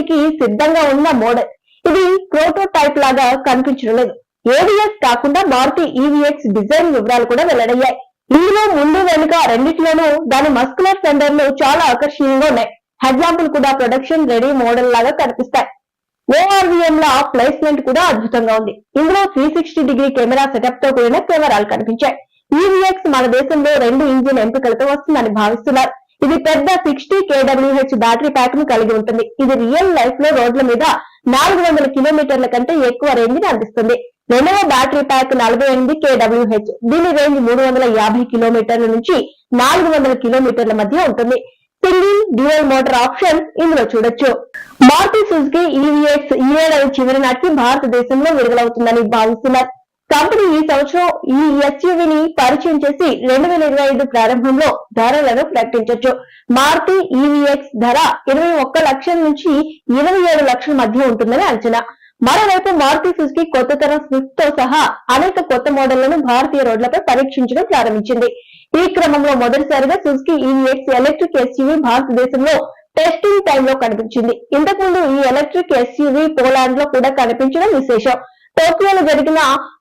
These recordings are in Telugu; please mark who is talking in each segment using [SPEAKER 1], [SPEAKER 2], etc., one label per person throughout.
[SPEAKER 1] ఉత్పత్తికి సిద్ధంగా ఉన్న మోడల్. ఇది ప్రోటోటైప్ లాగా కనిపించడం లేదు. ఏవిఎస్ కాకుండా మారుతి ఈవీఎక్స్ డిజైన్ వివరాలు కూడా వెల్లడయ్యాయి. ఇందులో ముందు వెనుక రెండిట్లోనూ దాని మస్కులర్ సెంటర్లు చాలా ఆకర్షణీయంగా ఉన్నాయి. ఎగ్జాంపుల్ కూడా ప్రొడక్షన్ రెడీ మోడల్ లాగా కనిపిస్తాయి. ఓఆర్వీఎం ల ప్లేస్మెంట్ కూడా అద్భుతంగా ఉంది. ఇందులో త్రీ సిక్స్టీ డిగ్రీ కెమెరా సెటప్తో కూడిన కెమెరాలు కనిపించాయి. ఈవీఎక్స్ మన దేశంలో రెండు ఇంజిన్ ఎంపికలతో వస్తుందని భావిస్తున్నారు. ఇది పెద్ద సిక్స్టీ కేడబ్ల్యూహెచ్ బ్యాటరీ ప్యాక్ను కలిగి ఉంటుంది. ఇది రియల్ లైఫ్లో రోడ్ల మీద నాలుగు వందల కిలోమీటర్ల కంటే ఎక్కువ రేంజ్ని అందిస్తుంది. రెండవ బ్యాటరీ ప్యాక్ నలభై ఎనిమిది కేడబ్ల్యూహెచ్ దీని రేంజ్ మూడు వందల యాభై కిలోమీటర్ల నుంచి నాలుగు వందల కిలోమీటర్ల మధ్య ఉంటుంది. సింగిల్ డ్యూయల్ మోటార్ ఆప్షన్ ఇందులో చూడొచ్చు. మారుతి సుజుకి ఈవీఎక్స్ ఈ ఏడాది చివరి నాటికి భారతదేశంలో విడుదలవుతుందని భావిస్తున్నారు. కంపెనీ ఈ సంవత్సరం ఈ ఎస్యూవీని పరిచయం చేసి రెండు వేల ఇరవై ఐదు ప్రారంభంలో ధరలను ప్రకటించొచ్చు. మారుతి ఈవీఎక్స్ ధర ఇరవై ఒక్క లక్షల నుంచి ఇరవై ఏడు లక్షల మధ్య ఉంటుందని అంచనా. మరోవైపు మారుతి సుజుకి కొత్త తరం స్విఫ్ట్తో సహా అనేక కొత్త మోడళ్ళను భారతీయ రోడ్లపై పరీక్షించడం ప్రారంభించింది. ఈ క్రమంలో మొదటిసారిగా సుజుకి ఈవీఎక్స్ ఎలక్ట్రిక్ ఎస్యూవీ భారతదేశంలో టెస్టింగ్ టైంలో కనిపించింది. ఇంతకుముందు ఈ ఎలక్ట్రిక్ ఎస్యూవీ పోలాండ్లో కూడా కనిపించడం విశేషం. టోక్యోలో జరిగిన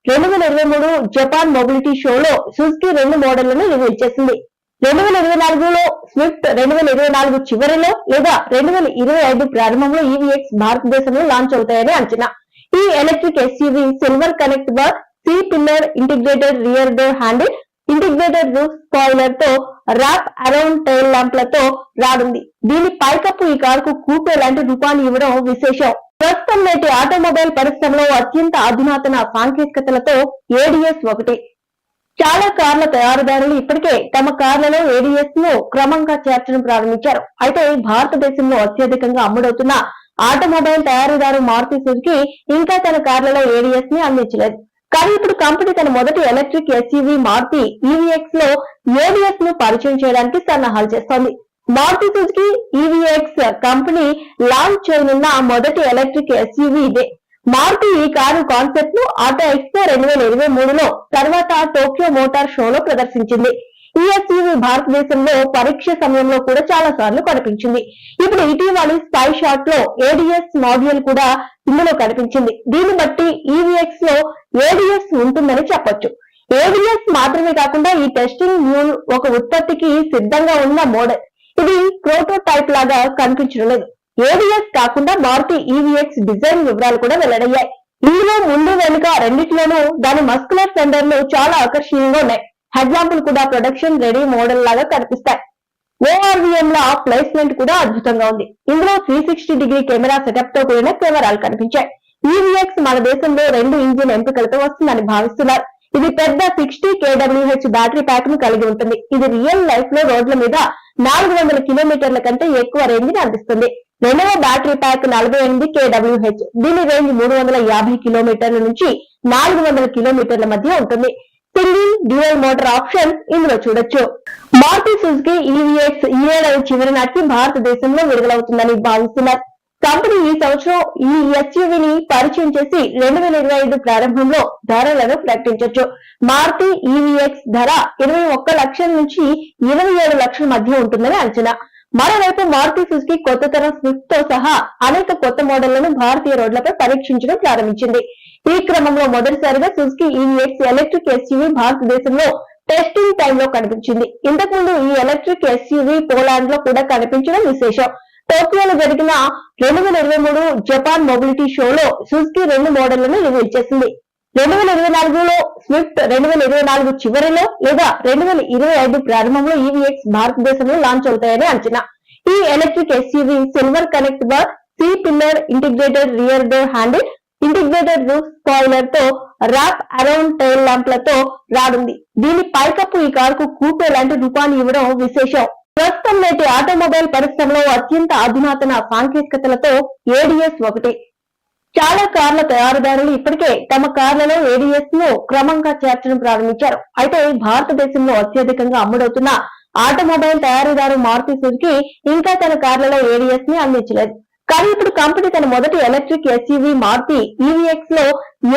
[SPEAKER 1] రెండు వేల ఇరవై మూడు జపాన్ మొబిలిటీ షోలో సుజుకి రెండు మోడళ్ళను రివీల్ చేసింది. రెండు వేల ఇరవై నాలుగులో స్విఫ్ట్ రెండు వేల ఇరవై నాలుగు చివరిలో లేదా రెండు వేల ఇరవై ఐదు ప్రారంభంలో ఈవీఎక్స్ భారతదేశంలో లాంచ్ అవుతాయని అంచనా. ఈ electric SUV silver connect bar C pillar integrated rear door handle integrated roof స్పాయిలర్తో wrap around tail ల్యాంప్లతో రానుంది. దీని పైకప్పు ఈ కారుకు కూపే లాంటి రూపాన్ని ఇవ్వడం విశేషం. ప్రస్తుతం నేటి ఆటోమొబైల్ పరిశ్రమలో అత్యంత అధునాతన సాంకేతికతలతో ఏడిఎస్ ఒకటి. చాలా కార్ల తయారీదారులు ఇప్పటికే తమ కార్లలో ఏడిఎస్ను క్రమంగా చేర్చడం ప్రారంభించారు. అయితే భారతదేశంలో అత్యధికంగా అమ్ముడవుతున్న ఆటోమొబైల్ తయారీదారు మారుతి సుజుకి ఇంకా తన కార్లలో ఏడిఎస్ని అందించలేదు. కానీ ఇప్పుడు కంపెనీ తన మొదటి ఎలక్ట్రిక్ ఎస్యూవీ మారుతి ఈవీఎక్స్లో ఏడిఎస్ను పరిచయం చేయడానికి సన్నాహాలు చేస్తోంది. Maruti Suzuki EVX company launch చేయనున్న మొదటి ఎలక్ట్రిక్ ఎస్యూవీ ఇదే. మారుతి ఈ కారు కాన్సెప్ట్ను ఆటో ఎక్స్పో రెండు వేల ఇరవై మూడులో తర్వాత టోక్యో మోటార్ షోలో ప్రదర్శించింది. ఈ ఎస్యూవీ భారతదేశంలో పరీక్ష సమయంలో కూడా చాలా సార్లు కనిపించింది. ఇప్పుడు ఇటీవలి స్పై షాట్లో ఏడిఎస్ మాడ్యూల్ కూడా ఇందులో కనిపించింది. దీన్ని బట్టి ఈవీఎక్స్లో ఏడిఎస్ ఉంటుందని చెప్పొచ్చు. ఏడిఎస్ మాత్రమే కాకుండా ఈ టెస్టింగ్ మ్యూల్ ఒక ఉత్పత్తికి సిద్ధంగా ఉన్న మోడల్ ఇది ప్రోటోటైప్ లాగా కనిపించడం లేదు. ఏవిఎస్ కాకుండా మారుతి ఈవీఎక్స్ డిజైన్ వివరాలు కూడా వెల్లడయ్యాయి. ఇందులో ముందు వెనుక రెండిట్లోనూ దాని మస్కులర్ సెంటర్లు చాలా ఆకర్షణీయంగా ఉన్నాయి. ఎగ్జాంపుల్ కూడా ప్రొడక్షన్ రెడీ మోడల్ లాగా కనిపిస్తాయి. ఓఆర్వీఎం ల ప్లేస్మెంట్ కూడా అద్భుతంగా ఉంది. ఇందులో త్రీ సిక్స్టీ డిగ్రీ కెమెరా సెటప్తో కూడిన కెమెరాలు కనిపించాయి. ఈవీఎక్స్ మన దేశంలో రెండు ఇంజిన్ ఎంపికలతో వస్తుందని భావిస్తున్నారు. ఇది పెద్ద సిక్స్టీ కేడబ్ల్యూహెచ్ బ్యాటరీ ప్యాక్ను కలిగి ఉంటుంది. ఇది రియల్ లైఫ్లో రోడ్ల మీద నాలుగు వందల కిలోమీటర్ల కంటే ఎక్కువ రేంజ్ని అందిస్తుంది. రెండవ బ్యాటరీ ప్యాక్ నలభై ఎనిమిది కేడబ్ల్యూహెచ్. దీని రేంజ్ మూడు వందల యాభై కిలోమీటర్ల నుంచి నాలుగు వందల కిలోమీటర్ల మధ్య ఉంటుంది. సింగిల్ డ్యూయల్ మోటార్ ఆప్షన్ ఇందులో చూడొచ్చు. మారుతి సుజుకి ఈవీఎక్స్ ఈ ఏడాది చివరి నాటికి భారతదేశంలో విడుదలవుతుందని భావిస్తున్నారు. కంపెనీ ఈ సంవత్సరం ఈ ఎస్యూవీని పరిచయం చేసి రెండు వేల ఇరవై ఐదు ప్రారంభంలో ధరలను ప్రకటించొచ్చు. మారుతి ఈవీఎక్స్ ధర ఇరవై ఒక్క లక్షల నుంచి ఇరవై ఏడు లక్షల మధ్య ఉంటుందని అంచనా. మరోవైపు మారుతి సుజుకి కొత్త తరం స్విఫ్ట్తో సహా అనేక కొత్త మోడళ్ళను భారతీయ రోడ్లపై పరీక్షించడం ప్రారంభించింది. ఈ క్రమంలో మొదటిసారిగా సుజుకి ఈవీఎక్స్ ఎలక్ట్రిక్ ఎస్యూవీ భారతదేశంలో టెస్టింగ్ టైంలో కనిపించింది. ఇంతకుముందు ఈ ఎలక్ట్రిక్ ఎస్యూవీ పోలాండ్లో కూడా కనిపించడం విశేషం. టోక్యోలో జరిగిన రెండు వేల ఇరవై మూడు జపాన్ మొబిలిటీ షోలో సుజుకి రెండు మోడళ్ళను రివీల్ చేసింది. రెండు వేల ఇరవై నాలుగులో స్విఫ్ట్ రెండు వేల ఇరవై నాలుగు చివరిలో లేదా రెండు వేల ఇరవై ఐదు ప్రారంభంలో ఈవీఎక్స్ భారతదేశంలో లాంచ్ అవుతాయని అంచనా. ఈ electric SUV silver connect bar C pillar integrated rear door handle integrated roof స్పాయిలర్తో wrap around tail ల్యాంప్లతో రానుంది. దీని పైకప్పు ఈ కారుకు కూపే లాంటి రూపాన్ని ఇవ్వడం విశేషం. ప్రస్తుతం నేటి ఆటోమొబైల్ పరిశ్రమలో అత్యంత అధునాతన సాంకేతికతలతో ఏడిఎస్ ఒకటి. చాలా కార్ల తయారీదారులు ఇప్పటికే తమ కార్లలో ఏడిఎస్ను క్రమంగా చేర్చడం ప్రారంభించారు. అయితే భారతదేశంలో అత్యధికంగా అమ్ముడవుతున్న ఆటోమొబైల్ తయారీదారు మారుతి సుజుకి ఇంకా తన కార్లలో ఏడిఎస్ని అందించలేదు. కానీ ఇప్పుడు కంపెనీ తన మొదటి ఎలక్ట్రిక్ ఎస్యూవీ మారుతి ఈవీఎక్స్లో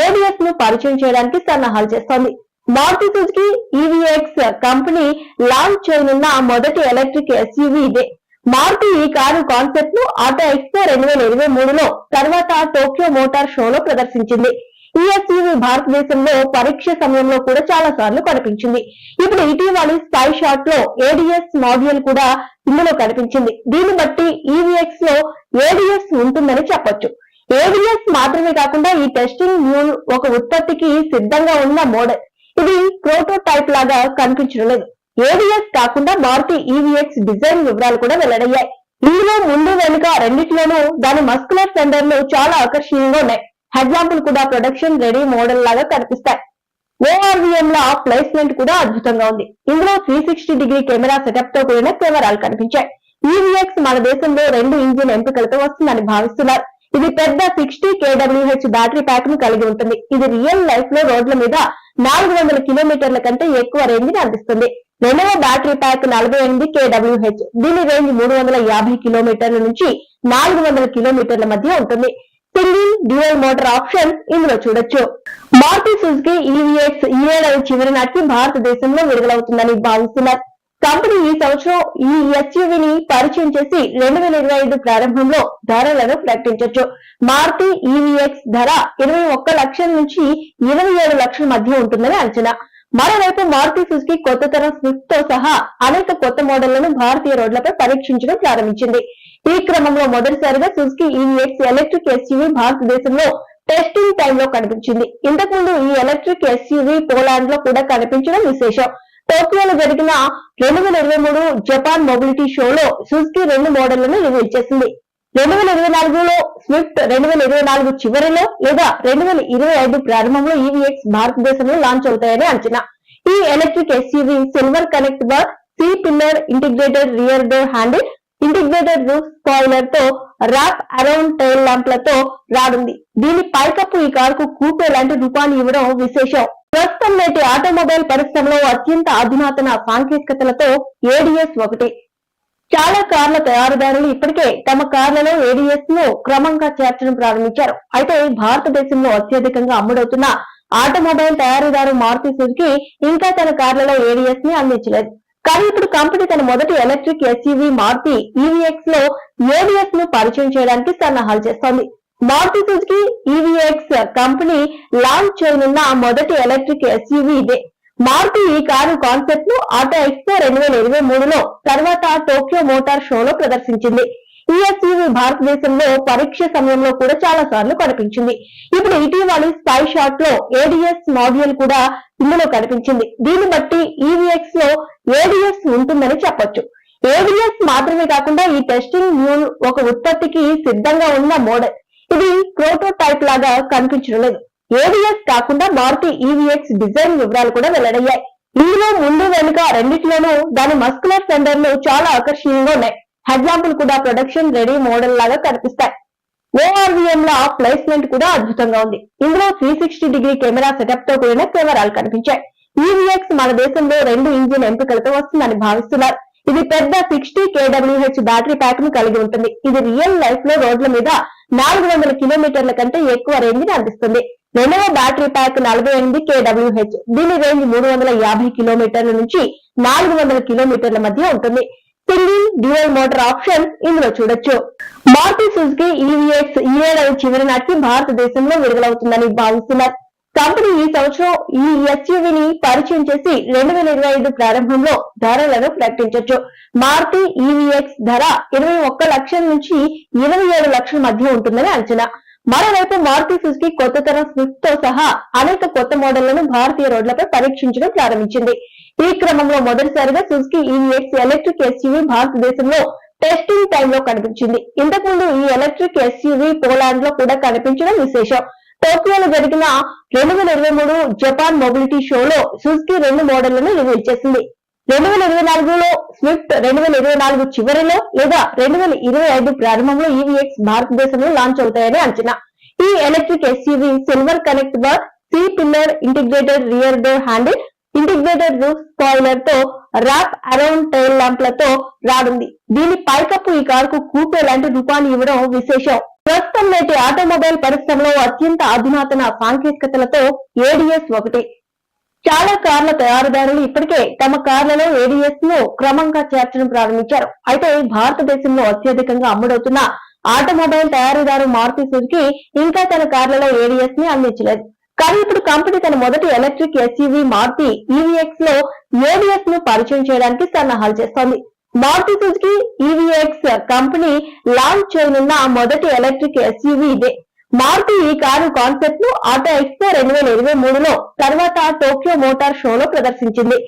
[SPEAKER 1] ఏడిఎస్ను పరిచయం చేయడానికి సన్నాహాలు చేస్తోంది. Maruti Suzuki EVX company launch చేయనున్న మొదటి ఎలక్ట్రిక్ ఎస్యూవీ ఇదే. మారుతి ఈ కారు కాన్సెప్ట్ను ఆటో ఎక్స్పో రెండు వేల ఇరవై మూడులో తర్వాత టోక్యో మోటార్ షోలో ప్రదర్శించింది. ఈ ఎస్యూవీ భారతదేశంలో పరీక్ష సమయంలో కూడా చాలా సార్లు కనిపించింది. ఇప్పుడు ఇటీవలి స్పై షాట్లో ఏడిఎస్ మాడ్యూల్ కూడా ఇందులో కనిపించింది. దీన్ని బట్టి ఈవీఎక్స్లో ఏడిఎస్ ఉంటుందని చెప్పొచ్చు. ఏడిఎస్ మాత్రమే కాకుండా ఈ టెస్టింగ్ న్యూ ఒక ఉత్పత్తికి సిద్ధంగా ఉన్న మోడల్. ఇది ప్రోటోటైప్ లాగా కనిపించడం లేదు. ఏవిఎస్ కాకుండా మారుతి ఈవీఎక్స్ డిజైన్ వివరాలు కూడా వెల్లడయ్యాయి. ఇందులో ముందు వెనుక రెండిట్లోనూ దాని మస్కులర్ సెంటర్లు చాలా ఆకర్షణీయంగా ఉన్నాయి. ఎగ్జాంపుల్ కూడా ప్రొడక్షన్ రెడీ మోడల్ లాగా కనిపిస్తాయి. ఓఆర్వీఎం ల ప్లేస్మెంట్ కూడా అద్భుతంగా ఉంది. ఇందులో త్రీ సిక్స్టీ డిగ్రీ కెమెరా సెటప్తో కూడిన కెమెరాలు కనిపించాయి. ఈవీఎక్స్ మన దేశంలో రెండు ఇంజిన్ ఎంపికలతో వస్తుందని భావిస్తున్నారు. ఇది పెద్ద సిక్స్టీ కేడబ్ల్యూహెచ్ బ్యాటరీ ప్యాక్ను కలిగి ఉంటుంది. ఇది రియల్ లైఫ్లో రోడ్ల మీద నాలుగు వందల కిలోమీటర్ల కంటే ఎక్కువ రేంజ్ని అందిస్తుంది. రెండవ బ్యాటరీ ప్యాక్ నలభై ఎనిమిది కేడబ్ల్యూహెచ్. దీని రేంజ్ మూడు వందల యాభై కిలోమీటర్ల నుంచి నాలుగు వందల కిలోమీటర్ల మధ్య ఉంటుంది. సింగిల్ డ్యూయల్ మోటార్ ఆప్షన్ ఇందులో చూడొచ్చు. మారుతి సుజుకి ఈవీఎక్స్ ఈ ఏడాది చివరి నాటికి భారతదేశంలో విడుదలవుతుందని భావిస్తున్నారు. కంపెనీ ఈ సంవత్సరం ఈ ఎస్యూవీని పరిచయం చేసి రెండు వేల ఇరవై ఐదు ప్రారంభంలో ధరలను ప్రకటించొచ్చు. మారుతి ఈవీఎక్స్ ధర ఇరవై ఒక్క లక్షల నుంచి ఇరవై ఏడు లక్షల మధ్య ఉంటుందని అంచనా. మరోవైపు మారుతి సుజుకి కొత్త తరం స్విఫ్ట్తో సహా అనేక కొత్త మోడళ్ళను భారతీయ రోడ్లపై పరీక్షించడం ప్రారంభించింది. ఈ క్రమంలో మొదటిసారిగా సుజుకి ఈవీఎక్స్ ఎలక్ట్రిక్ ఎస్యూవీ భారతదేశంలో టెస్టింగ్ టైంలో కనిపించింది. ఇంతకుముందు ఈ ఎలక్ట్రిక్ ఎస్యూవీ పోలాండ్లో కూడా కనిపించడం విశేషం. టోక్యోలో జరిగిన రెండు వేల ఇరవై మూడు జపాన్ మొబిలిటీ షోలో సుజుకి రెండు మోడళ్ళను రివీల్ చేసింది. రెండు వేల ఇరవై నాలుగులో స్విఫ్ట్ రెండు వేల ఇరవై నాలుగు చివరిలో లేదా రెండు వేల ఇరవై ఐదు ప్రారంభంలో ఈవీఎక్స్ భారతదేశంలో లాంచ్ అవుతాయని అంచనా. ఈ electric SUV silver connect bar C pillar integrated rear door handle integrated roof స్పాయిలర్తో wrap around tail ల్యాంప్లతో రానుంది. దీని పైకప్పు ఈ కారుకు కూపే లాంటి రూపాన్ని ఇవ్వడం విశేషం. ప్రస్తుతం నేటి ఆటోమొబైల్ పరిశ్రమలో అత్యంత అధునాతన సాంకేతికతలతో ఏడిఎస్ ఒకటి. చాలా కార్ల తయారీదారులు ఇప్పటికే తమ కార్లలో ఏడిఎస్ను క్రమంగా చేర్చడం ప్రారంభించారు. అయితే భారతదేశంలో అత్యధికంగా అమ్ముడవుతున్న ఆటోమొబైల్ తయారీదారు మారుతి సుజుకి ఇంకా తన కార్లలో ఏడిఎస్ని అందించలేదు. కానీ ఇప్పుడు కంపెనీ తన మొదటి ఎలక్ట్రిక్ ఎస్యూవీ మారుతి ఈవీఎక్స్లో ఏడిఎస్ను పరిచయం చేయడానికి సన్నాహాలు చేస్తోంది. Maruti Suzuki EVX company launch చేయనున్న మొదటి ఎలక్ట్రిక్ ఎస్యూవీ ఇదే. మారుతి ఈ కారు కాన్సెప్ట్ను ఆటో ఎక్స్పో రెండు వేల ఇరవై మూడులో తర్వాత టోక్యో మోటార్ షోలో ప్రదర్శించింది. ఈ ఎస్యూవీ భారతదేశంలో పరీక్ష సమయంలో కూడా చాలా సార్లు కనిపించింది. ఇప్పుడు ఇటీవలి స్పై షాట్లో ఏడిఎస్ మాడ్యూల్ కూడా ఇందులో కనిపించింది. దీన్ని బట్టి ఈవీఎక్స్లో ఏడిఎస్ ఉంటుందని చెప్పొచ్చు. ఏడిఎస్ మాత్రమే కాకుండా ఈ టెస్టింగ్ మ్యూల్ ఒక ఉత్పత్తికి సిద్ధంగా ఉన్న మోడల్ ఇది ప్రోటోటైప్ లాగా కనిపించడం లేదు. ఏవిఎస్ కాకుండా మారుతి ఈవీఎక్స్ డిజైన్ వివరాలు కూడా వెల్లడయ్యాయి. ఇందులో ముందు వెనుక రెండిట్లోనూ దాని మస్కులర్ సెంటర్లు చాలా ఆకర్షణీయంగా ఉన్నాయి. ఎగ్జాంపుల్ కూడా ప్రొడక్షన్ రెడీ మోడల్ లాగా కనిపిస్తాయి. ఓఆర్వీఎం ల ప్లేస్మెంట్ కూడా అద్భుతంగా ఉంది. ఇందులో త్రీ సిక్స్టీ డిగ్రీ కెమెరా సెటప్తో కూడిన కెమెరాలు కనిపించాయి. ఈవీఎక్స్ మన దేశంలో రెండు ఇంజిన్ ఎంపికలతో వస్తుందని భావిస్తున్నారు. ఇది పెద్ద సిక్స్టీ కేడబ్ల్యూహెచ్ బ్యాటరీ ప్యాక్ను కలిగి ఉంటుంది. ఇది రియల్ లైఫ్లో రోడ్ల మీద నాలుగు వందల కిలోమీటర్ల కంటే ఎక్కువ రేంజ్ని అందిస్తుంది. రెండవ బ్యాటరీ ప్యాక్ నలభై ఎనిమిది కేడబ్ల్యూహెచ్ దీని రేంజ్ మూడు వందల యాభై కిలోమీటర్ల నుంచి నాలుగు వందల కిలోమీటర్ల మధ్య ఉంటుంది. సింగిల్ డ్యూయల్ మోటార్ ఆప్షన్ ఇందులో చూడొచ్చు. మారుతి సుజుకి ఈవీఎక్స్ ఈ ఏడాది చివరి నాటికి భారతదేశంలో విడుదలవుతుందని భావిస్తున్నారు. కంపెనీ ఈ సంవత్సరం ఈ ఎస్యూవీని పరిచయం చేసి రెండు వేల ఇరవై ఐదు ప్రారంభంలో ధరలను ప్రకటించొచ్చు. మారుతి ఈవీఎక్స్ ధర ఇరవై ఒక్క లక్షల నుంచి ఇరవై ఏడు లక్షల మధ్య ఉంటుందని అంచనా. మరోవైపు మారుతి సుజుకి కొత్త తరం స్విఫ్ట్తో సహా అనేక కొత్త మోడళ్ళను భారతీయ రోడ్లపై పరీక్షించడం ప్రారంభించింది. ఈ క్రమంలో మొదటిసారిగా సుజుకి ఈవీఎక్స్ ఎలక్ట్రిక్ ఎస్యూవీ భారతదేశంలో టెస్టింగ్ టైంలో కనిపించింది. ఇంతకుముందు ఈ ఎలక్ట్రిక్ ఎస్యూవీ పోలాండ్లో కూడా కనిపించడం విశేషం. టోక్యోలో జరిగిన రెండు వేల ఇరవై మూడు జపాన్ మొబిలిటీ షోలో సుజుకి రెండు మోడళ్ళను రివీల్ చేసింది. రెండు వేల ఇరవై నాలుగులో స్విఫ్ట్ రెండు వేల ఇరవై నాలుగు చివరిలో లేదా రెండు వేల ఇరవై ఐదు ప్రారంభంలో ఈవీఎక్స్ భారతదేశంలో లాంచ్ అవుతాయని అంచనా. ఈ electric SUV silver connect bar C pillar integrated rear door handle integrated roof స్పాయిలర్తో wrap around tail ల్యాంప్లతో రానుంది. దీని పైకప్పు ఈ కారుకు కూపే లాంటి రూపాన్ని ఇవ్వడం విశేషం. ప్రస్తుతం నేటి ఆటోమొబైల్ పరిశ్రమలో అత్యంత అధునాతన సాంకేతికతలతో ఏడిఎస్ ఒకటి. చాలా కార్ల తయారీదారులు ఇప్పటికే తమ కార్లలో ఏడిఎస్ను క్రమంగా చేర్చడం ప్రారంభించారు. అయితే భారతదేశంలో అత్యధికంగా అమ్ముడవుతున్న ఆటోమొబైల్ తయారీదారు మారుతి సుజుకి ఇంకా తన కార్లలో ఏడిఎస్ని అందించలేదు. కానీ ఇప్పుడు కంపెనీ తన మొదటి ఎలక్ట్రిక్ ఎస్యూవి మారుతి ఈవీఎక్స్లో ఏడిఎస్ను పరిచయం చేయడానికి సన్నాహాలు చేస్తోంది. Maruti Suzuki eVX company launch చేయనున్న మొదటి ఎలక్ట్రిక్ ఎస్యూవి ఇదే. మారుతి ఈ కారు కాన్సెప్ట్ను ఆటో ఎక్స్పో రెండు వేల ఇరవై మూడులో తర్వాత టోక్యో మోటార్ షోలో ప్రదర్శించింది.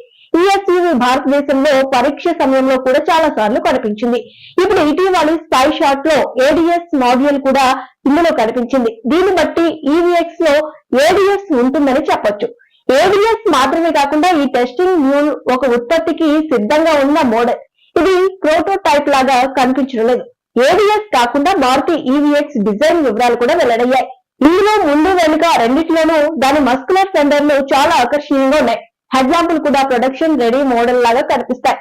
[SPEAKER 1] ఈ ఎస్యూవి భారతదేశంలో పరీక్ష సమయంలో కూడా చాలా సార్లు కనిపించింది. ఇప్పుడు ఇటీవలి స్పై షాట్లో ఏడిఎస్ మాడ్యూల్ కూడా ఇందులో కనిపించింది. దీన్ని బట్టి ఈవీఎక్స్లో ఏడిఎస్ ఉంటుందని చెప్పొచ్చు. ఏడిఎస్ మాత్రమే కాకుండా ఈ టెస్టింగ్ మ్యూల్ ఒక ఉత్పత్తికి సిద్ధంగా ఉన్న మోడల్ ఇది ప్రోటోటైప్ లాగా కనిపించడం లేదు. ఏవిఎస్ కాకుండా మారుతి ఈవీఎక్స్ డిజైన్ వివరాలు కూడా వెల్లడయ్యాయి. ఇందులో ముందు వెనుక రెండిట్లోనూ దాని మస్కులర్ సెంటర్లు చాలా ఆకర్షణీయంగా ఉన్నాయి. ఎగ్జాంపుల్ కూడా ప్రొడక్షన్ రెడీ మోడల్ లాగా కనిపిస్తాయి.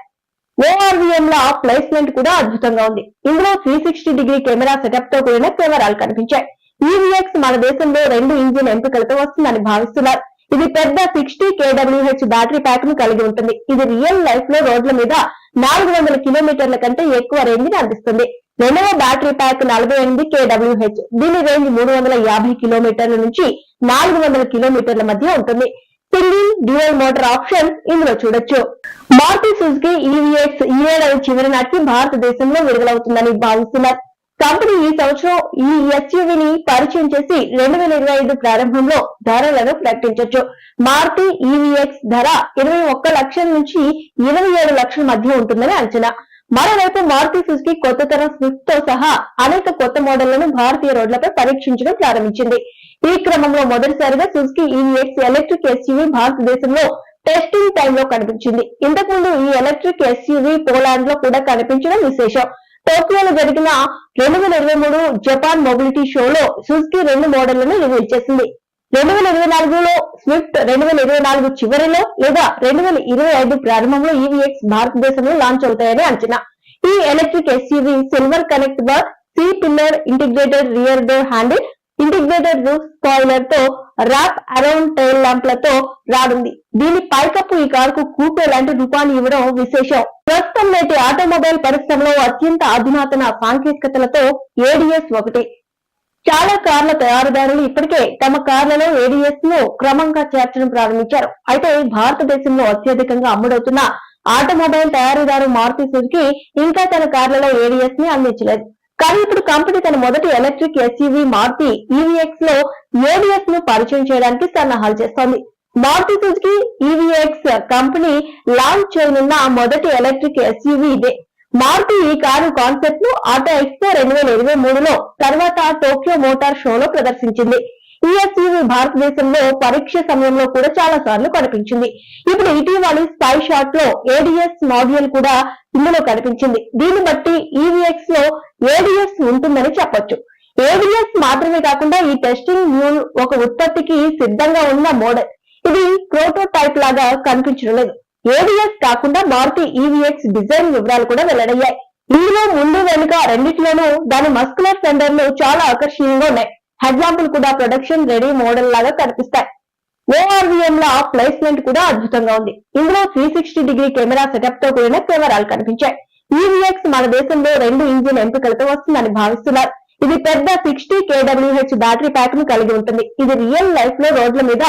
[SPEAKER 1] ఓఆర్వీఎం లో ప్లేస్మెంట్ కూడా అద్భుతంగా ఉంది. ఇందులో త్రీ సిక్స్టీ డిగ్రీ కెమెరా సెటప్తో కూడిన కెమెరాలు కనిపించాయి. ఈవీఎక్స్ మన దేశంలో రెండు ఇంజిన్ ఎంపికలతో వస్తుందని భావిస్తున్నారు. ఇది పెద్ద సిక్స్టీ కేడబ్ల్యూహెచ్ బ్యాటరీ ప్యాక్ను కలిగి ఉంటుంది. ఇది రియల్ లైఫ్లో రోడ్ల మీద నాలుగు వందల కిలోమీటర్ల కంటే ఎక్కువ రేంజ్ని అందిస్తుంది రెండవ బ్యాటరీ ప్యాక్ నలభై ఎనిమిది కేడబ్ల్యూహెచ్ దీని రేంజ్ మూడు వందల యాభై కిలోమీటర్ల నుంచి నాలుగు వందల కిలోమీటర్ల మధ్య ఉంటుంది. సింగిల్ డ్యూయల్ మోటార్ ఆప్షన్ ఇందులో చూడొచ్చు. మారుతి సుజుకి ఈవీఎక్స్ ఈ ఏడాది చివరి నాటికి భారతదేశంలో విడుదలవుతుందని భావిస్తున్నారు. కంపెనీ ఈ సంవత్సరం ఈ ఎస్యూవీని పరిచయం చేసి రెండు వేల ఇరవై ఐదు ప్రారంభంలో ధరలను ప్రకటించొచ్చు. మారుతి ఈవీఎక్స్ ధర ఇరవై ఒక్క లక్షల నుంచి ఇరవై ఏడు లక్షల మధ్య ఉంటుందని అంచనా. మరోవైపు మారుతి సుజుకి కొత్త తరం స్విఫ్ట్తో సహా అనేక కొత్త మోడళ్ళను భారతీయ రోడ్లపై పరీక్షించడం ప్రారంభించింది. ఈ క్రమంలో మొదటిసారిగా సుజుకి ఈవీఎక్స్ ఎలక్ట్రిక్ ఎస్యూవీ భారతదేశంలో టెస్టింగ్ టైంలో కనిపించింది. ఇంతకుముందు ఈ ఎలక్ట్రిక్ ఎస్యూవీ పోలాండ్లో కూడా కనిపించడం విశేషం. టోక్యోలో జరిగిన రెండు వేల ఇరవై మూడు జపాన్ మొబిలిటీ షోలో సుజుకి రెండు మోడళ్ళను రివీల్ చేసింది. రెండు వేల ఇరవై నాలుగులో స్విఫ్ట్ రెండు వేల ఇరవై నాలుగు చివరిలో లేదా రెండు వేల ఇరవై ఐదు ప్రారంభంలో ఈవీఎక్స్ భారతదేశంలో లాంచ్ అవుతాయని అంచనా. ఈ electric SUV silver connect bar C pillar integrated rear door handle integrated roof స్పాయిలర్తో wrap around tail ల్యాంప్లతో రానుంది. దీని పైకప్పు ఈ కారుకు కూపే లాంటి రూపాన్ని ఇవ్వడం విశేషం. ప్రస్తుతం నేటి ఆటోమొబైల్ పరిశ్రమలో అత్యంత అధునాతన సాంకేతికతలతో ఏడిఎస్ ఒకటి. చాలా కార్ల తయారీదారులు ఇప్పటికే తమ కార్లలో ఏడిఎస్ను క్రమంగా చేర్చడం ప్రారంభించారు. అయితే భారతదేశంలో అత్యధికంగా అమ్ముడవుతున్న ఆటోమొబైల్ తయారీదారు మారుతి సుజుకి ఇంకా తన కార్లలో ఏడిఎస్ని అందించలేదు. కానీ ఇప్పుడు కంపెనీ తన మొదటి ఎలక్ట్రిక్ ఎస్యూవీ మారుతి ఈవీఎక్స్లో ఏడీఎస్ను పరిచయం చేయడానికి సన్నాహాలు చేస్తోంది. Maruti Suzuki eVX company launch చేయనున్న మొదటి ఎలక్ట్రిక్ ఎస్యూవీ ఇదే. మారుతి ఈ కారు కాన్సెప్ట్ను ఆటో ఎక్స్పో రెండు వేల ఇరవై మూడులో తర్వాత టోక్యో మోటార్ షోలో ప్రదర్శించింది. ఈ భారతదేశంలో పరీక్ష సమయంలో కూడా చాలా సార్లు కనిపించింది. ఇప్పుడు ఇటీవలి స్పై షాట్లో ఏడిఎస్ మాడ్యూల్ కూడా ఇందులో కనిపించింది. దీన్ని బట్టి ఈవీఎక్స్లో ఏడిఎస్ ఉంటుందని చెప్పొచ్చు. ఏడిఎస్ మాత్రమే కాకుండా ఈ టెస్టింగ్ మ్యూల్ ఒక ఉత్పత్తికి సిద్ధంగా ఉన్న మోడల్ ఇది ప్రోటోటైప్ లాగా కనిపించడం లేదు. ఏడిఎస్ కాకుండా మారుతి ఈవీఎక్స్ డిజైన్ వివరాలు కూడా వెల్లడయ్యాయి. ఇందులో ముందు వెనుక రెండిట్లోనూ దాని మస్కులర్ సెంటర్లు చాలా ఆకర్షణీయంగా ఉన్నాయి. హెడ్లాంపులు కూడా ప్రొడక్షన్ రెడీ మోడల్ లాగా కనిపిస్తాయి. ఓఆర్వీఎం లో ప్లేస్మెంట్ కూడా అద్భుతంగా ఉంది. ఇందులో త్రీ సిక్స్టీ డిగ్రీ కెమెరా సెటప్తో కూడిన కెమెరాలు కనిపించాయి. ఈవీఎక్స్ మన దేశంలో రెండు ఇంజిన్ ఎంపికలతో వస్తుందని భావిస్తున్నారు. ఇది పెద్ద సిక్స్టీ కేడబ్ల్యూహెచ్ బ్యాటరీ ప్యాక్ను కలిగి ఉంటుంది. ఇది రియల్ లైఫ్లో రోడ్ల మీద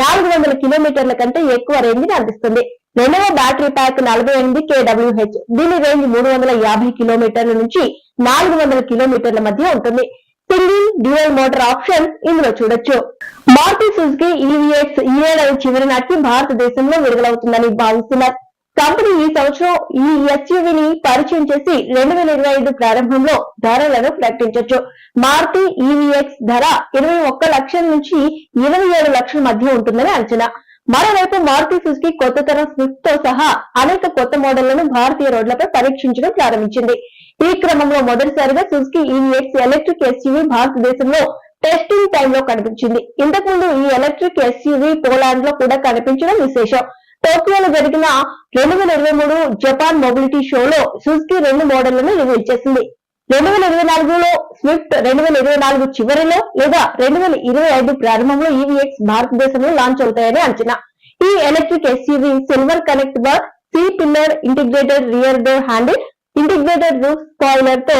[SPEAKER 1] నాలుగు వందల కిలోమీటర్ల కంటే ఎక్కువ రేంజ్ని అందిస్తుంది. రెండవ బ్యాటరీ ప్యాక్ నలభై ఎనిమిది కేడబ్ల్యూహెచ్ దీని రేంజ్ మూడు వందల యాభై కిలోమీటర్ల నుంచి నాలుగు వందల కిలోమీటర్ల మధ్య ఉంటుంది. సింగిల్ డ్యూయల్ మోటార్ ఆప్షన్ ఇందులో చూడొచ్చు. మారుతి సుజుకి ఈవీఎక్స్ ఈ ఏడాది చివరి నాటికి భారతదేశంలో విడుదలవుతుందని భావిస్తున్నారు. కంపెనీ ఈ సంవత్సరం ఈ ఎస్యూవీని పరిచయం చేసి రెండు వేల ఇరవై ఐదు ప్రారంభంలో ధరలను ప్రకటించొచ్చు. మారుతి ఈవీఎక్స్ ధర ఇరవై ఒక్క లక్షల నుంచి ఇరవై ఏడు లక్షల మధ్య ఉంటుందని అంచనా. మరోవైపు మారుతి సుజుకి కొత్త తరం స్విఫ్ట్తో సహా అనేక కొత్త మోడళ్ళను భారతీయ రోడ్లపై పరీక్షించడం ప్రారంభించింది. ఈ క్రమంలో మొదటిసారిగా సుజుకి ఈవీఎక్స్ ఎలక్ట్రిక్ ఎస్యూవీ భారతదేశంలో టెస్టింగ్ టైంలో కనిపించింది. ఇంతకుముందు ఈ ఎలక్ట్రిక్ ఎస్యూవీ పోలాండ్లో కూడా కనిపించడం విశేషం. టోక్యోలో జరిగిన రెండు వేల ఇరవై మూడు జపాన్ మొబిలిటీ షోలో సుజుకి రెండు మోడళ్ళను రివీల్ చేసింది. రెండు వేల ఇరవై నాలుగులో స్విఫ్ట్ రెండు వేల ఇరవై నాలుగు చివరిలో లేదా రెండు వేల ఇరవై ఐదు ప్రారంభంలో ఈవీఎక్స్ భారతదేశంలో లాంచ్ అవుతాయని అంచనా. ఈ electric SUV silver connect bar C pillar integrated rear door handle integrated roof స్పాయిలర్తో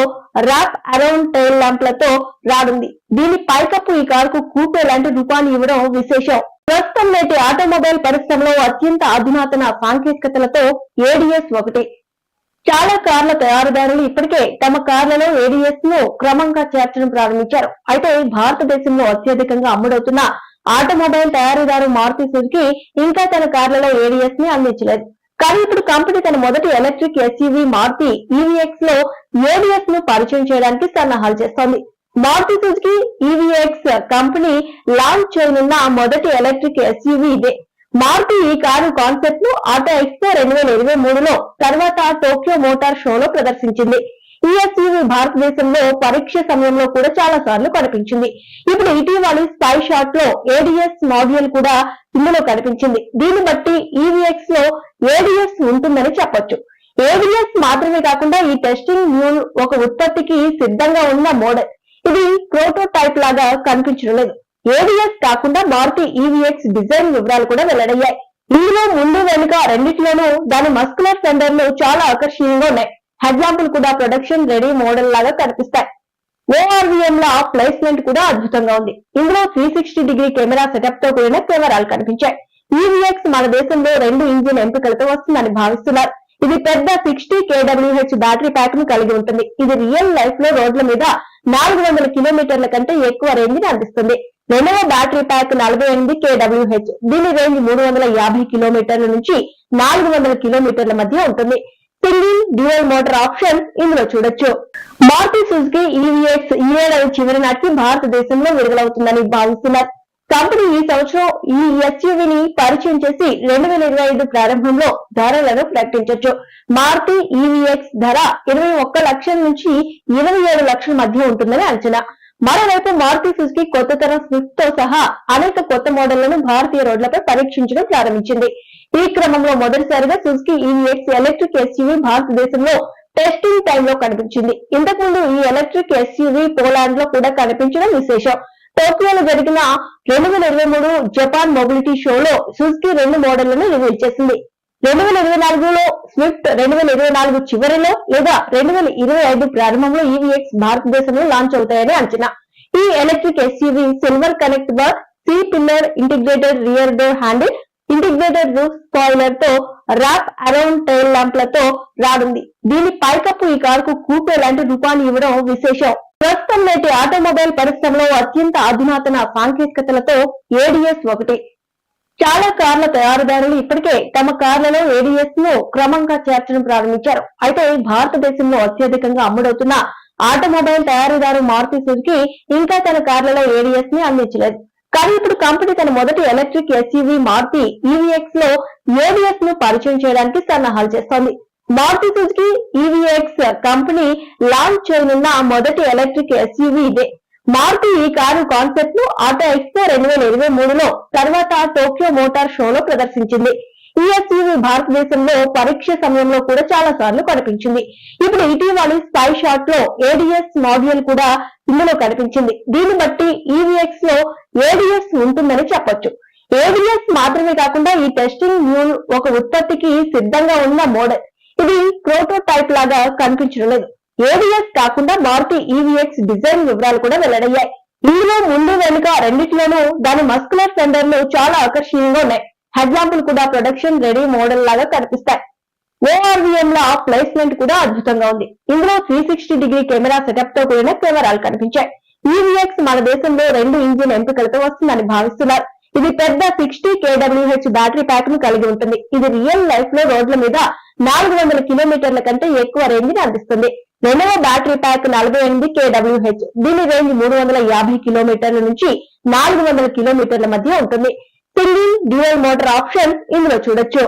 [SPEAKER 1] wrap around tail ల్యాంప్లతో రానుంది. దీని పైకప్పు ఈ కారుకు కూపే లాంటి రూపాన్ని ఇవ్వడం విశేషం. ప్రస్తుతం నేటి ఆటోమొబైల్ పరిశ్రమలో అత్యంత అధునాతన సాంకేతికతలతో ఏడిఎస్ ఒకటి. చాలా కార్ల తయారీదారులు ఇప్పటికే తమ కార్లలో ఏడిఎస్ను క్రమంగా చేర్చడం ప్రారంభించారు. అయితే భారతదేశంలో అత్యధికంగా అమ్ముడవుతున్న ఆటోమొబైల్ తయారీదారు మారుతి సుజుకి ఇంకా తన కార్లలో ఏడిఎస్ని అందించలేదు. కానీ ఇప్పుడు కంపెనీ తన మొదటి ఎలక్ట్రిక్ ఎస్యూవీ మారుతి ఈవీఎక్స్లో ఏడిఎస్ను పరిచయం చేయడానికి సన్నాహాలు చేస్తోంది. Maruti Suzuki eVX company launch చేయనున్న మొదటి ఎలక్ట్రిక్ ఎస్యూవీ ఇదే. మారుతి ఈ కారు కాన్సెప్ట్ను ఆటో ఎక్స్పో రెండు వేల ఇరవై మూడులో తర్వాత టోక్యో మోటార్ షోలో ప్రదర్శించింది. ఈ భారతదేశంలో పరీక్ష సమయంలో కూడా చాలా సార్లు కనిపించింది. ఇప్పుడు ఇటీవలి స్పై షాట్లో ఏడిఎస్ మాడ్యూల్ కూడా ఇందులో కనిపించింది. దీన్ని బట్టి ఈవీఎక్స్లో ఏడిఎస్ ఉంటుందని చెప్పొచ్చు. ఏడిఎస్ మాత్రమే కాకుండా ఈ టెస్టింగ్ మ్యూల్ ఒక ఉత్పత్తికి సిద్ధంగా ఉన్న మోడల్ ఇది ప్రోటోటైప్ లాగా కనిపించడం లేదు. ఏడిఎస్ కాకుండా మారుతి ఈవీఎక్స్ డిజైన్ వివరాలు కూడా వెల్లడయ్యాయి. ఇందులో ముందు వెనుక రెండిట్లోనూ దాని మస్కులర్ సెంటర్లు చాలా ఆకర్షణీయంగా ఉన్నాయి. ఎగ్జాంపుల్ కూడా ప్రొడక్షన్ రెడీ మోడల్ లాగా కనిపిస్తాయి. ఓఆర్వీఎం లో ప్లేస్మెంట్ కూడా అద్భుతంగా ఉంది. ఇందులో త్రీ సిక్స్టీ డిగ్రీ కెమెరా సెటప్తో కూడిన కెమెరాలు కనిపించాయి. ఈవీఎక్స్ మన దేశంలో రెండు ఇంజిన్ ఎంపికలతో వస్తుందని భావిస్తున్నారు. ఇది పెద్ద సిక్స్టీ కేడబ్ల్యూహెచ్ బ్యాటరీ ప్యాక్ను కలిగి ఉంటుంది. ఇది రియల్ లైఫ్లో రోడ్ల మీద నాలుగు వందల కిలోమీటర్ల కంటే ఎక్కువ రేంజ్ని అందిస్తుంది. రెండవ బ్యాటరీ ప్యాక్ నలభై ఎనిమిది కేడబ్ల్యూహెచ్ దీని రేంజ్ మూడు వందల యాభై కిలోమీటర్ల నుంచి నాలుగు వందల కిలోమీటర్ల మధ్య ఉంటుంది. సింగిల్ డ్యూయల్ మోటార్ ఆప్షన్ ఇందులో చూడొచ్చు. మారుతి సుజుకి ఈవీఎక్స్ ఈ ఏడాది చివరి నాటికి భారతదేశంలో విడుదలవుతుందని భావిస్తున్నారు. కంపెనీ ఈ సంవత్సరం ఈ ఎస్యూవీని పరిచయం చేసి రెండు వేల ఇరవై ఐదు ప్రారంభంలో ధరలను ప్రకటించొచ్చు. మారుతి ఈవీఎక్స్ ధర ఇరవై ఒక్క లక్షల నుంచి ఇరవై ఏడు లక్షల మధ్య ఉంటుందని అంచనా. మరోవైపు మారుతి సుజుకి కొత్త తరం స్విఫ్ట్తో సహా అనేక కొత్త మోడళ్ళను భారతీయ రోడ్లపై పరీక్షించడం ప్రారంభించింది. ఈ క్రమంలో మొదటిసారిగా సుజుకి ఈవీఎక్స్ ఎలక్ట్రిక్ ఎస్యూవీ భారతదేశంలో టెస్టింగ్ టైంలో కనిపించింది. ఇంతకుముందు ఈ ఎలక్ట్రిక్ ఎస్యూవీ పోలాండ్లో కూడా కనిపించడం విశేషం. టోక్యోలో జరిగిన రెండు వేల ఇరవై మూడు జపాన్ మొబిలిటీ షోలో సుజుకి రెండు మోడళ్ళను రివీల్ చేసింది. రెండు వేల ఇరవై నాలుగులో స్విఫ్ట్ రెండు వేల ఇరవై నాలుగు చివరిలో లేదా రెండు వేల ఇరవై ఐదు ప్రారంభంలో ఈవీఎక్స్ భారతదేశంలో లాంచ్ అవుతాయని అంచనా. ఈ electric SUV silver connect bar C pillar integrated rear door handle integrated roof స్పాయిలర్తో wrap around tail ల్యాంప్లతో రానుంది. దీని పైకప్పు ఈ కారుకు కూపే లాంటి రూపాన్ని ఇవ్వడం విశేషం. ప్రస్తుతం నేటి ఆటోమొబైల్ పరిశ్రమలో అత్యంత అధునాతన సాంకేతికతలతో ఏడిఎస్ ఒకటి. చాలా కార్ల తయారీదారులు ఇప్పటికే తమ కార్లలో ఏడిఎస్ను క్రమంగా చేర్చడం ప్రారంభించారు. అయితే భారతదేశంలో అత్యధికంగా అమ్ముడవుతున్న ఆటోమొబైల్ తయారీదారు మారుతి సుజుకి ఇంకా తన కార్లలో ఏడిఎస్ని అందించలేదు. కానీ ఇప్పుడు కంపెనీ తన మొదటి ఎలక్ట్రిక్ ఎస్యూవీ మారుతి ఈవీఎక్స్లో ఏడిఎస్ను పరిచయం చేయడానికి సన్నాహాలు చేస్తోంది. Maruti Suzuki eVX company launch చేయనున్న మొదటి ఎలక్ట్రిక్ ఎస్యూవీ ఇదే. మారుతి ఈ కారు కాన్సెప్ట్ను ఆటో ఎక్స్పో రెండు వేల ఇరవై మూడులో తర్వాత టోక్యో మోటార్ షోలో ప్రదర్శించింది. ఈ భారతదేశంలో పరీక్ష సమయంలో కూడా చాలా సార్లు కనిపించింది. ఇప్పుడు ఇటీవలి స్పై షాట్లో ఏడిఎస్ మాడ్యూల్ కూడా ఇందులో కనిపించింది. దీన్ని బట్టి ఈవీఎక్స్లో ఏడిఎస్ ఉంటుందని చెప్పొచ్చు. ఏడిఎస్ మాత్రమే కాకుండా ఈ టెస్టింగ్ మ్యూల్ ఒక ఉత్పత్తికి సిద్ధంగా ఉన్న మోడల్ ఇది ప్రోటోటైప్ లాగా కనిపించడం లేదు. ఏడిఎస్ కాకుండా మారుతి ఈవీఎక్స్ డిజైన్ వివరాలు కూడా వెల్లడయ్యాయి. ఇందులో ముందు వెనుక రెండిట్లోనూ దాని మస్కులర్ సెంటర్లు చాలా ఆకర్షణీయంగా ఉన్నాయి. హెడ్లాంపులు కూడా ప్రొడక్షన్ రెడీ మోడల్ లాగా కనిపిస్తాయి. ఓఆర్వీఎం లో ప్లేస్మెంట్ కూడా అద్భుతంగా ఉంది. ఇందులో త్రీ సిక్స్టీ డిగ్రీ కెమెరా సెటప్తో కూడిన కెమెరాలు కనిపించాయి. ఈవీఎక్స్ మన దేశంలో రెండు ఇంజిన్ ఎంపికలతో వస్తుందని భావిస్తున్నారు. ఇది పెద్ద సిక్స్టీ కేడబ్ల్యూహెచ్ బ్యాటరీ ప్యాక్ను కలిగి ఉంటుంది. ఇది రియల్ లైఫ్లో రోడ్ల మీద నాలుగు వందల కిలోమీటర్ల కంటే ఎక్కువ రేంజ్ని అందిస్తుంది. రెండవ బ్యాటరీ ప్యాక్ నలభై ఎనిమిది కేడబ్ల్యూహెచ్ దీని రేంజ్ మూడు వందల యాభై కిలోమీటర్ల నుంచి నాలుగు వందల కిలోమీటర్ల మధ్య ఉంటుంది. సింగిల్ డ్యూయల్ మోటార్ ఆప్షన్ ఇందులో చూడొచ్చు.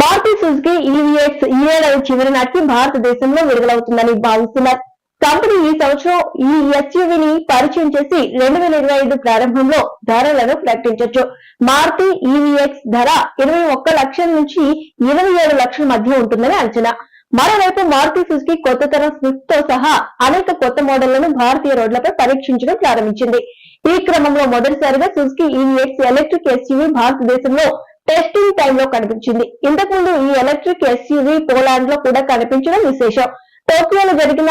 [SPEAKER 1] మారుతి సుజుకి ఈవీఎక్స్ ఈ ఏడాది చివరి నాటికి భారతదేశంలో విడుదలవుతుందని భావిస్తున్నారు. కంపెనీ ఈ సంవత్సరం ఈ ఎస్యూవీని పరిచయం చేసి రెండు వేల ఇరవై ఐదు ప్రారంభంలో ధరలను ప్రకటించొచ్చు. మారుతి ఈవీఎక్స్ ధర ఇరవై ఒక్క లక్షల నుంచి ఇరవై ఏడు లక్షల మధ్య ఉంటుందని అంచనా. మరోవైపు మారుతి సుజుకి కొత్త తరం స్విఫ్ట్తో సహా అనేక కొత్త మోడళ్ళను భారతీయ రోడ్లపై పరీక్షించడం ప్రారంభించింది. ఈ క్రమంలో మొదటిసారిగా సుజుకి ఈవీఎక్స్ ఎలక్ట్రిక్ ఎస్యూవి భారతదేశంలో టెస్టింగ్ టైంలో కనిపించింది. ఇంతకుముందు ఈ ఎలక్ట్రిక్ ఎస్యూవి పోలాండ్లో కూడా కనిపించడం విశేషం. టోక్యోలో జరిగిన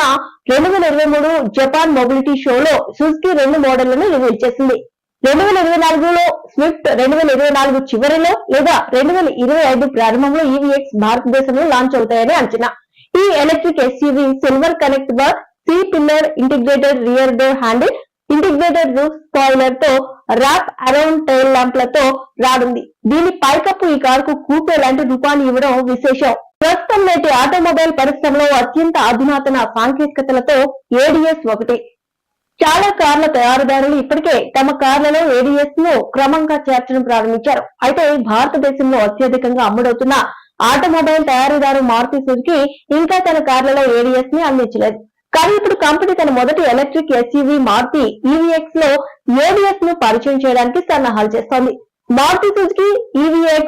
[SPEAKER 1] రెండు వేల ఇరవై మూడు జపాన్ మొబిలిటీ షోలో సుజుకి రెండు మోడళ్ళను రివీల్ చేసింది. రెండు వేల ఇరవై నాలుగులో స్విఫ్ట్ రెండు వేల ఇరవై నాలుగు చివరిలో లేదా రెండు వేల ఇరవై ఐదు ప్రారంభంలో ఈవీఎక్స్ భారతదేశంలో లాంచ్ అవుతాయని అంచనా. ఈ electric SUV silver connect bar C pillar integrated rear door handle integrated roof స్పాయిలర్తో wrap around tail ల్యాంప్లతో రానుంది. దీని పైకప్పు ఈ కారుకు కూపే లాంటి రూపాన్ని ఇవ్వడం విశేషం. ప్రస్తుతం నేటి ఆటోమొబైల్ పరిశ్రమలో అత్యంత అధునాతన సాంకేతికతలతో ఏడిఎస్ ఒకటి. చాలా కార్ల తయారీదారులు ఇప్పటికే తమ కార్లలో ఏడిఎస్ను క్రమంగా చేర్చడం ప్రారంభించారు. అయితే భారతదేశంలో అత్యధికంగా అమ్ముడవుతున్న ఆటోమొబైల్ తయారీదారు మారుతి సుజుకి ఇంకా తన కార్లలో ఏడిఎస్ని అందించలేదు. కానీ ఇప్పుడు కంపెనీ తన మొదటి ఎలక్ట్రిక్ ఎస్యూవి మారుతి ఈవీఎక్స్లో ఏడిఎస్ను పరిచయం చేయడానికి సన్నాహాలు చేస్తోంది. Maruti Suzuki EVX